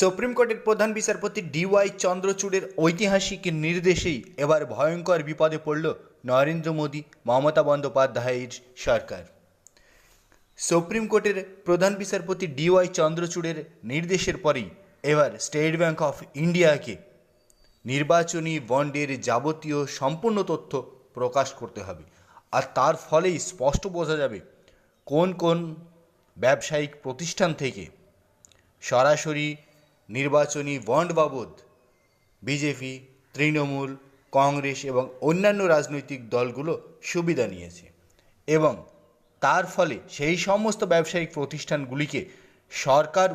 Supreme কোর্টের প্রধান বিচারপতি ডিওয়াই চন্দ্রচূড়ের ঐতিহাসিক নির্দেশেই এবার ভয়ঙ্কর বিপদে পড়ল নরেন্দ্র মোদী, মমতা বন্দ্যোপাধ্যায়ের সরকার। সুপ্রিম কোর্টের প্রধান বিচারপতি ডিওয়াই চন্দ্রচূড়ের নির্দেশের পরেই এবার স্টেট ব্যাঙ্ক অফ ইন্ডিয়াকে নির্বাচনী বন্ডের যাবতীয় সম্পূর্ণ তথ্য প্রকাশ করতে হবে। আর তার ফলেই স্পষ্ট বোঝা যাবে কোন কোন ব্যবসায়িক প্রতিষ্ঠান থেকে সরাসরি নির্বাচনী বন্ড বাবদ বিজেপি, তৃণমূল, কংগ্রেস এবং অন্যান্য রাজনৈতিক দলগুলো সুবিধা নিয়েছে এবং তার ফলে সেই সমস্ত ব্যবসায়িক প্রতিষ্ঠানগুলিকে সরকার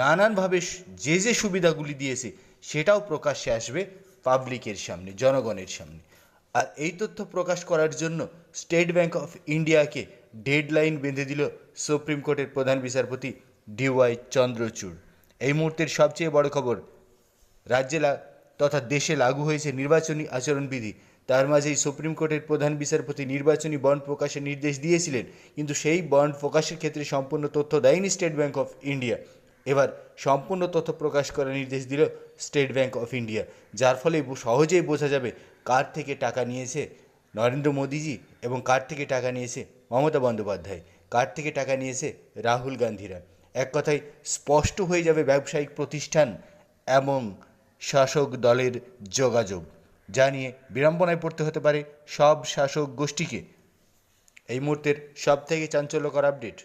নানানভাবে যে যে সুবিধাগুলি দিয়েছে সেটাও প্রকাশ্যে আসবে পাবলিকের সামনে, জনগণের সামনে। আর এই তথ্য প্রকাশ করার জন্য স্টেট ব্যাংক অফ ইন্ডিয়াকে ডেডলাইন বেঁধে দিল সুপ্রিম কোর্টের প্রধান বিচারপতি ডিওয়াই চন্দ্রচূড়। এই মুহূর্তের সবচেয়ে বড় খবর, রাজ্যে তথা দেশে লাগু হয়েছে নির্বাচনী আচরণবিধি। তার মাঝেই সুপ্রিম কোর্টের প্রধান বিচারপতি নির্বাচনী বন্ড প্রকাশের নির্দেশ দিয়েছিলেন, কিন্তু সেই বন্ড প্রকাশের ক্ষেত্রে সম্পূর্ণ তথ্য দেয়নি স্টেট ব্যাঙ্ক অফ ইন্ডিয়া। এবার সম্পূর্ণ তথ্য প্রকাশ করার নির্দেশ দিল স্টেট ব্যাঙ্ক অফ ইন্ডিয়া, যার ফলে সহজেই বোঝা যাবে কার থেকে টাকা নিয়েছে নরেন্দ্র মোদীজি এবং কার থেকে টাকা নিয়েছে মমতা বন্দ্যোপাধ্যায়, কার থেকে টাকা নিয়েছে রাহুল গান্ধীরা। এক কথায় স্পষ্ট হয়ে যাবে ব্যবসায়িক প্রতিষ্ঠান এবং শাসক দলের যোগাযোগ। যা নিয়ে বিড়ম্বনায় পড়তে হতে পারে সব শাসক গোষ্ঠীকে। এই মুহূর্তের সব থেকে চাঞ্চল্যকর আপডেট